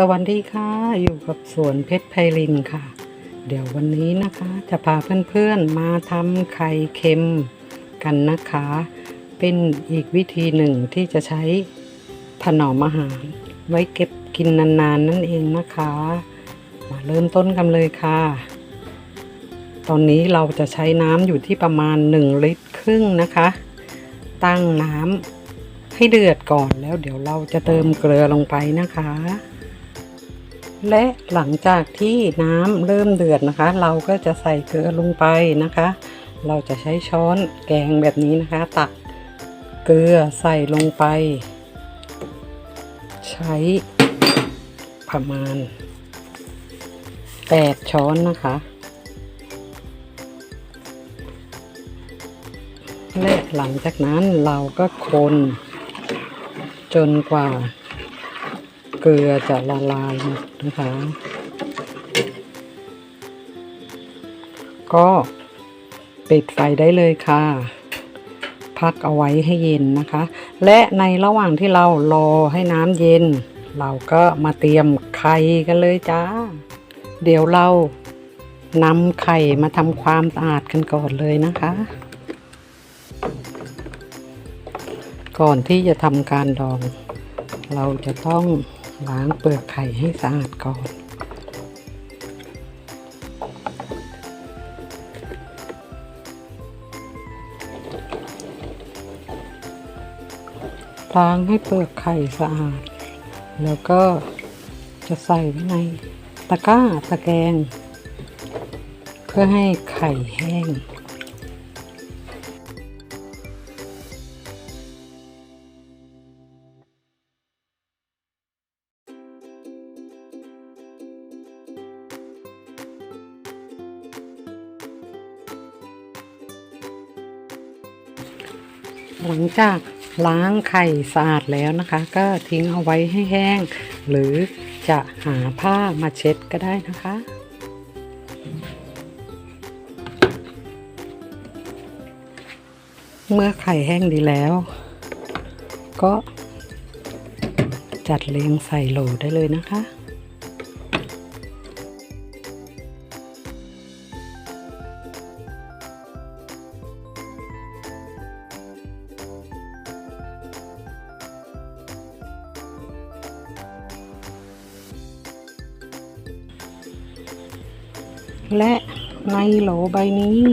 สวัสดีค่ะ อยู่กับสวนเพชรไพลินค่ะ เดี๋ยววันนี้นะคะ จะพาเพื่อนๆมาทำไข่เค็มกันนะคะ เป็นอีกวิธีหนึ่งที่จะใช้ถนอมอาหาร ไว้เก็บกินนานๆนนั่นเองนะคะ มาเริ่มต้นกันเลยค่ะ ตอนนี้เราจะใช้น้ำอยู่ที่ประมาณ 1 ลิตรครึ่งนะคะ ตั้งน้ำให้เดือดก่อนแล้วเดี๋ยวเราจะเติมเกลือลงไปนะคะ และหลังจากที่น้ำเริ่มเดือดนะคะ เราก็จะใส่เกลือลงไปนะคะ เราจะใช้ช้อนแกงแบบนี้นะคะ ตักเกลือใส่ลงไป ใช้ประมาณ8ช้อนนะคะ และหลังจากนั้นเราก็คนจนกว่า กลือจะละลายหมดนะคะ ก็ปิดไฟได้เลยค่ะ พักเอาไว้ให้เย็นนะคะ และในระหว่างที่เรารอให้น้ำเย็น เราก็มาเตรียมไข่กันเลยจ้า เดี๋ยวเรานำไข่มาทำความสะอาดกันก่อนเลยนะคะ ก่อนที่จะทำการดอง เราจะต้อง ล้างเปลือกไข่ให้สะอาดก่อน ล้างให้เปลือกไข่สะอาด แล้วก็จะใส่ไว้ในตะกร้าตะแกรงเพื่อให้ไข่แห้ง หลังจากล้างไข่สะอาดแล้วนะคะ ก็ทิ้งเอาไว้ให้แห้ง หรือจะหาผ้ามาเช็ดก็ได้นะคะ เมื่อไข่แห้งดีแล้ว ก็จัดเรียงใส่โหลได้เลยนะคะ และในโหลใบนี้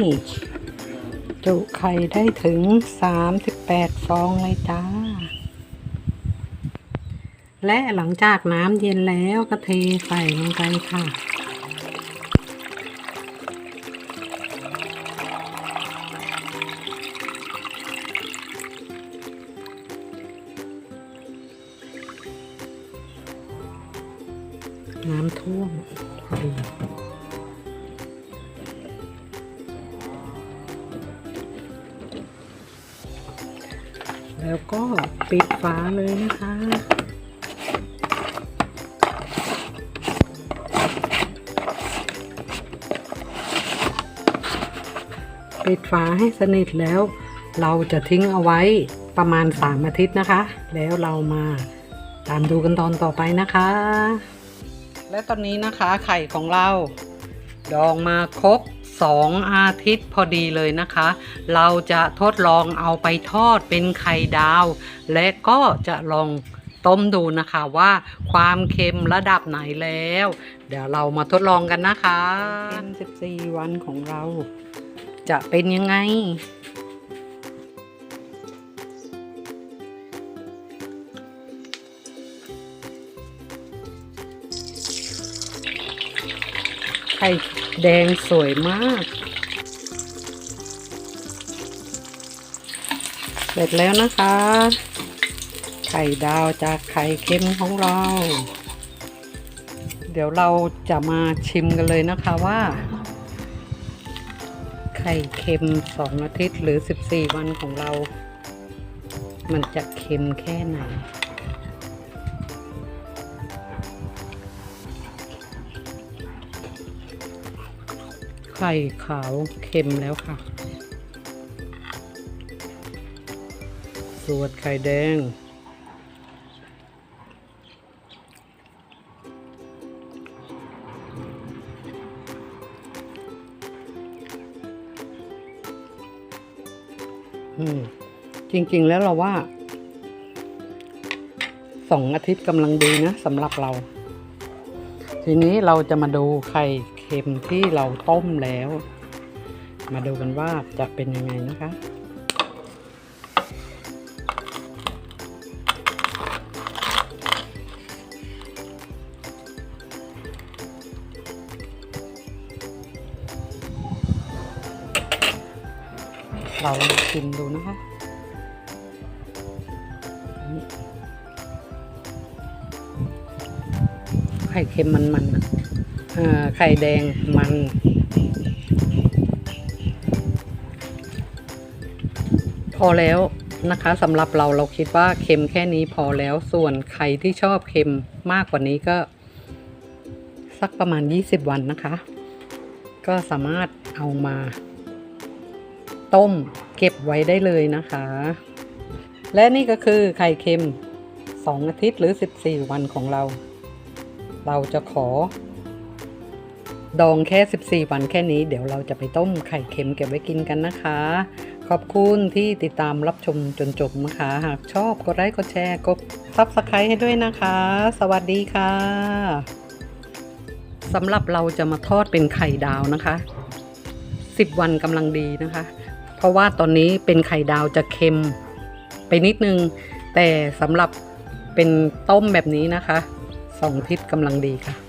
จุไข่ได้ถึง 38 ฟองเลยจ้า และหลังจากน้ำเย็นแล้วก็เทใส่ลงไปค่ะน้ำท่วมพอดี แล้วก็ปิดฝาเลยนะคะ ปิดฝาให้สนิทแล้ว เราจะทิ้งเอาไว้ประมาณ 3 อาทิตย์นะคะ แล้วเรามาตามดูกันตอนต่อไปนะคะ และตอนนี้นะคะไข่ของเรา ดองมาครบ 2 อาทิตย์พอดีเลยนะคะ เราจะทดลองเอาไปทอดเป็นไข่ดาว และก็จะลองต้มดูนะคะว่าความเค็มระดับไหนแล้ว เดี๋ยวเรามาทดลองกันนะคะเค็ม14 วันของเราจะเป็นยังไง ข่แดงสวยมาก เสร็จแล้วนะคะ ไข่ดาวจากไข่เค็มของเรา เดี๋ยวเราจะมาชิมกันเลยนะคะว่า ไข่เค็มสองอาทิตย์หรือ 14 วันของเรา มันจะเค็มแค่ไหน ไข่ขาวเค็มแล้วค่ะ ส่วนไข่แดงจริง ๆ แล้วเราว่าสองอาทิตย์กำลังดีนะสำหรับเรา ทีนี้เราจะมาดูไข่ ค็มที่เราต้มแล้ว มาดูกันว่าจะเป็นยังไงนะคะเราลองชิมดูนะคะ ไข่เค็มมันๆอะ ไข่แดงมันพอแล้วนะคะสำหรับเราเราคิดว่าเค็มแค่นี้พอแล้วส่วนใครที่ชอบเค็มมากกว่านี้ก็ สักประมาณ 20 วันนะคะ ก็สามารถเอามา ต้มเก็บไว้ได้เลยนะคะ และนี่ก็คือไข่เค็ม 2 อาทิตย์หรือ 14 วันของเรา เราจะขอ ดองแค่ 14 วันแค่นี้ เดี๋ยวเราจะไปต้มไข่เค็มเก็บไว้กินกันนะคะ ขอบคุณที่ติดตามรับชมจนจบนะคะ หากชอบกดไลค์กดแชร์กดซับสไครต์ให้ด้วยนะคะ สวัสดีค่ะสำหรับเราจะมาทอดเป็นไข่ดาวนะคะ 10 วันกำลังดีนะคะ เพราะว่าตอนนี้เป็นไข่ดาวจะเค็มไปนิดนึง แต่สำหรับเป็นต้มแบบนี้นะคะสองทิศกำลังดีค่ะ